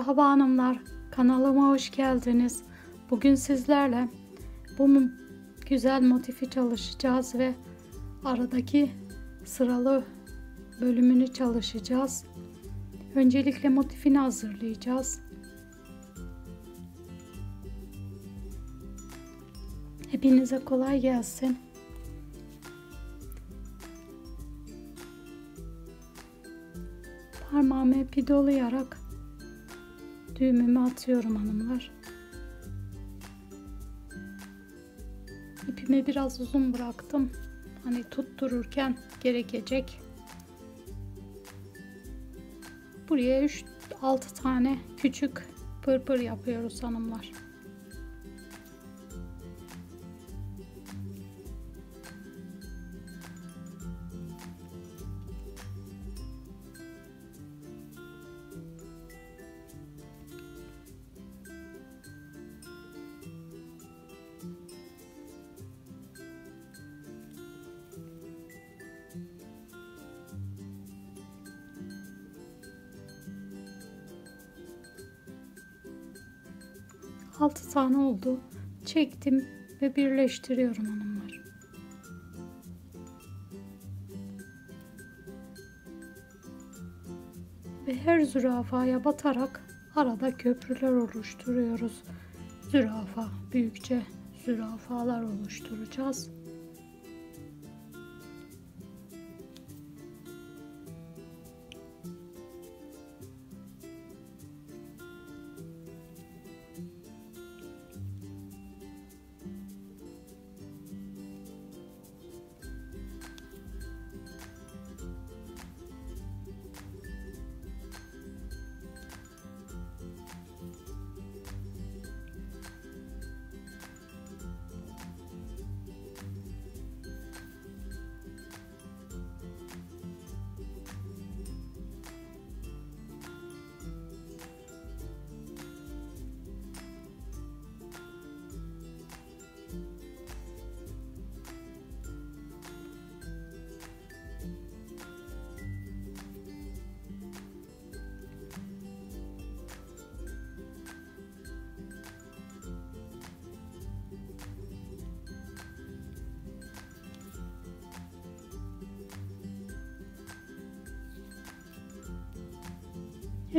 Merhaba hanımlar, kanalıma hoş geldiniz. Bugün sizlerle bu güzel motifi çalışacağız ve aradaki sıralı bölümünü çalışacağız. Öncelikle motifini hazırlayacağız. Hepinize kolay gelsin. Parmağımı ipi dolayarak düğümümü atıyorum hanımlar. İpimi biraz uzun bıraktım. Hani tuttururken gerekecek. Buraya 3 6 tane küçük pırpır yapıyoruz hanımlar. Altı tane oldu. Çektim ve birleştiriyorum hanımlar. Ve her zürafaya batarak arada köprüler oluşturuyoruz. Zürafa, büyükçe zürafalar oluşturacağız.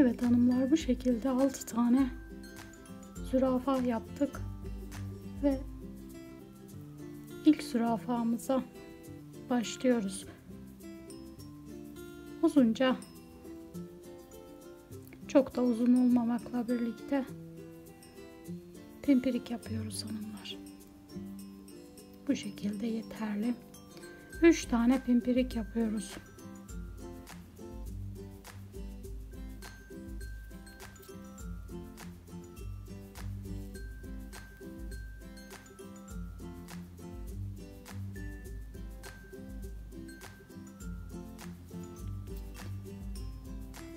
Evet hanımlar bu şekilde 6 tane zürafa yaptık ve ilk zürafamıza başlıyoruz. Uzunca çok da uzun olmamakla birlikte pimpirik yapıyoruz hanımlar. Bu şekilde yeterli. 3 tane pimpirik yapıyoruz.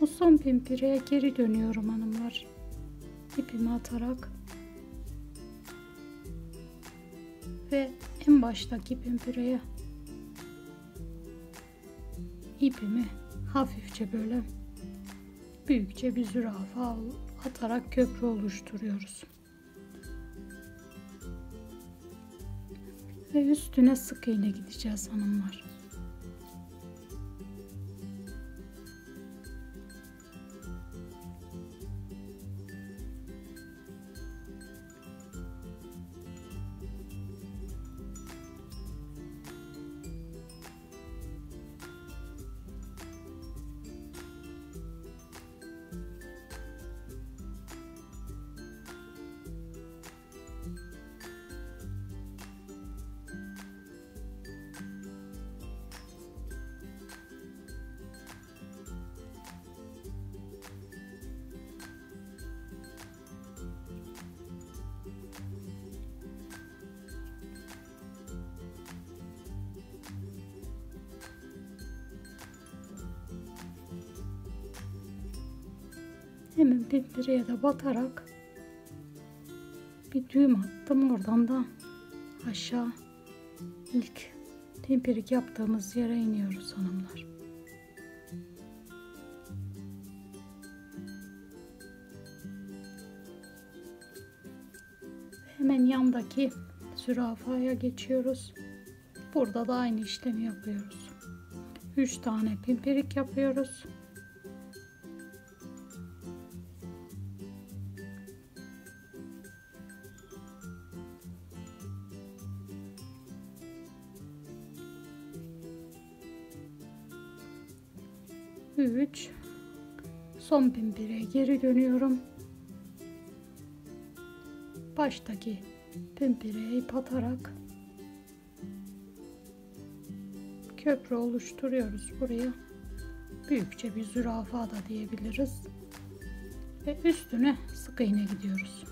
Bu son pimpireye geri dönüyorum hanımlar. İpimi atarak ve en baştaki pimpireye ipimi hafifçe böyle büyükçe bir zürafa atarak köprü oluşturuyoruz. Ve üstüne sık iğne gideceğiz hanımlar. hemen pencereye de batarak bir düğüm attım oradan da aşağı ilk temperik yaptığımız yere iniyoruz hanımlar. Hemen yandaki zürafaya geçiyoruz. Burada da aynı işlemi yapıyoruz. 3 tane pimpirik yapıyoruz. Üç. Son pimpire geri dönüyorum. Baştaki pimpireye ip atarak köprü oluşturuyoruz buraya. Büyükçe bir zürafa da diyebiliriz. Ve üstüne sık iğne gidiyoruz.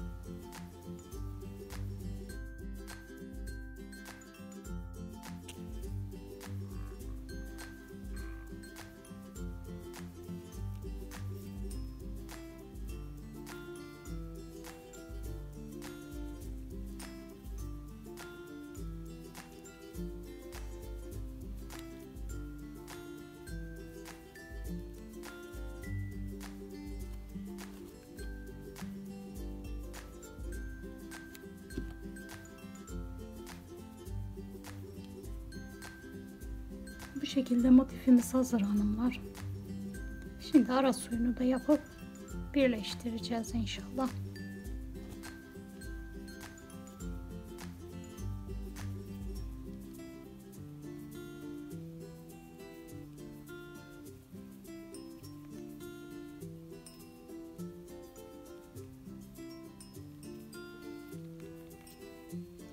Şekilde motifimiz hazır hanımlar. Şimdi ara suyunu da yapıp birleştireceğiz inşallah.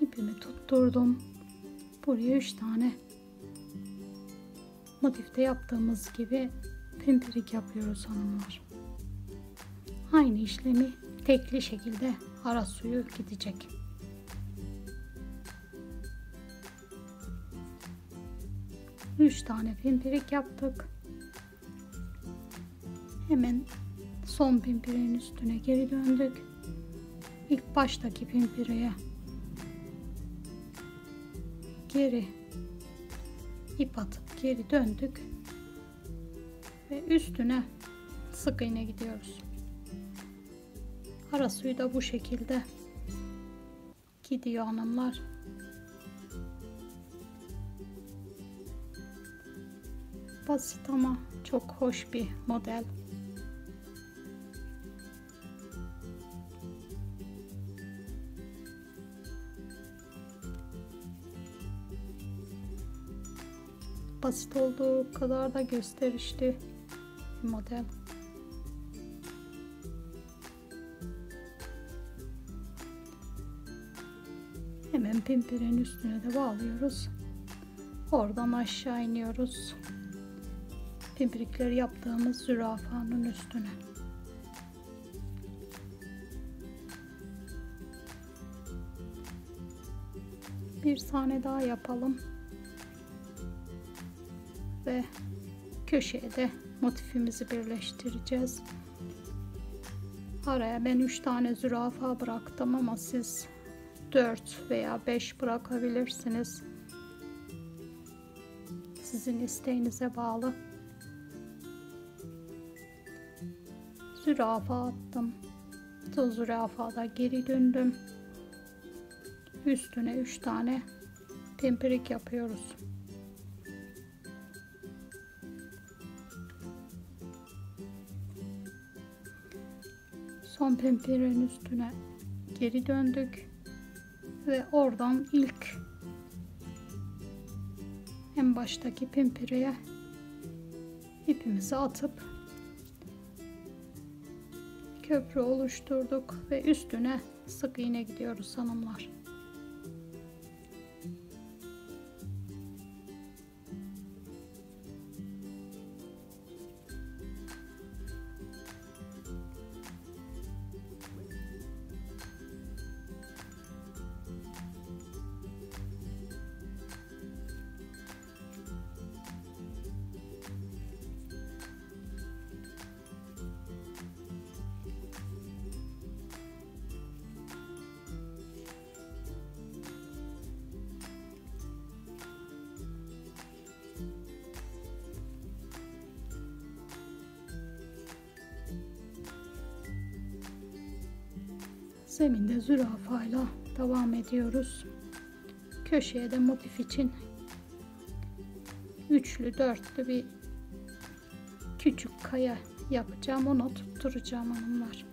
İpimi tutturdum. Buraya 3 tane motifte yaptığımız gibi pimpirik yapıyoruz hanımlar. Aynı işlemi tekli şekilde ara suyu gidecek. Üç tane pimpirik yaptık. Hemen son pimpiriğin üstüne geri döndük. İlk baştaki pimpiriğe geri ip atıp geri döndük ve üstüne sık iğne gidiyoruz. Ara suyu da bu şekilde gidiyor hanımlar. Basit ama çok hoş bir model. Basit olduğu kadar da gösterişli bir model. Hemen pimpirin üstüne de bağlıyoruz. Oradan aşağı iniyoruz. Pimpirikleri yaptığımız zürafanın üstüne. Bir tane daha yapalım ve köşeye de motifimizi birleştireceğiz. Araya ben 3 tane zürafa bıraktım ama siz 4 veya 5 bırakabilirsiniz. Sizin isteğinize bağlı. Zürafa attım. Son zürafada geri döndüm. Üstüne 3 tane pimpirik yapıyoruz. Son pempirin üstüne geri döndük ve oradan ilk en baştaki pimpireye ipimizi atıp köprü oluşturduk ve üstüne sık iğne gidiyoruz hanımlar. Zeminde zürafayla devam ediyoruz. Köşeye de motif için üçlü dörtlü bir küçük kaya yapacağım. Onu tutturacağım hanımlar.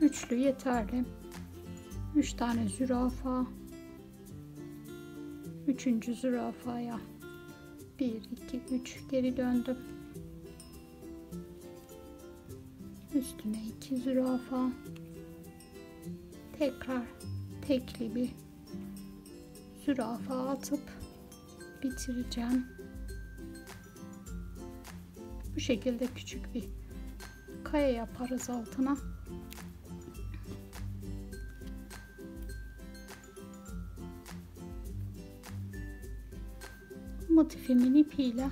Üçlü yeterli. Üç tane zürafa. Üçüncü zürafaya bir, iki, üç geri döndüm. Üstüne iki zürafa. Tekrar tekli bir zürafa atıp bitireceğim. Bu şekilde küçük bir kaya yaparız altına. motifimin ipiyle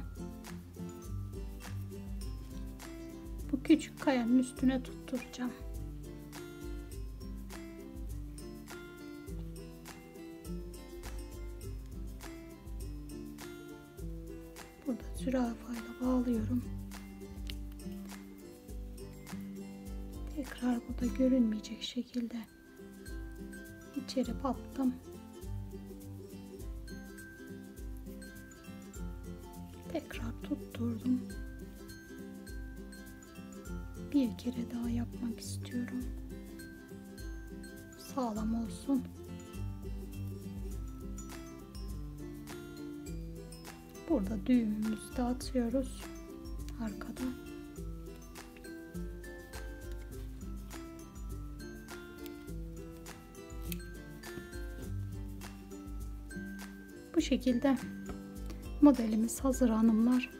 küçük kayanın üstüne tutturacağım. Burada zürafayla bağlıyorum. Tekrar burada görünmeyecek şekilde içeri battım. Tekrar tutturdum. Kere daha yapmak istiyorum. Sağlam olsun. Burada düğümümüzü de atıyoruz arkada. Bu şekilde modelimiz hazır hanımlar.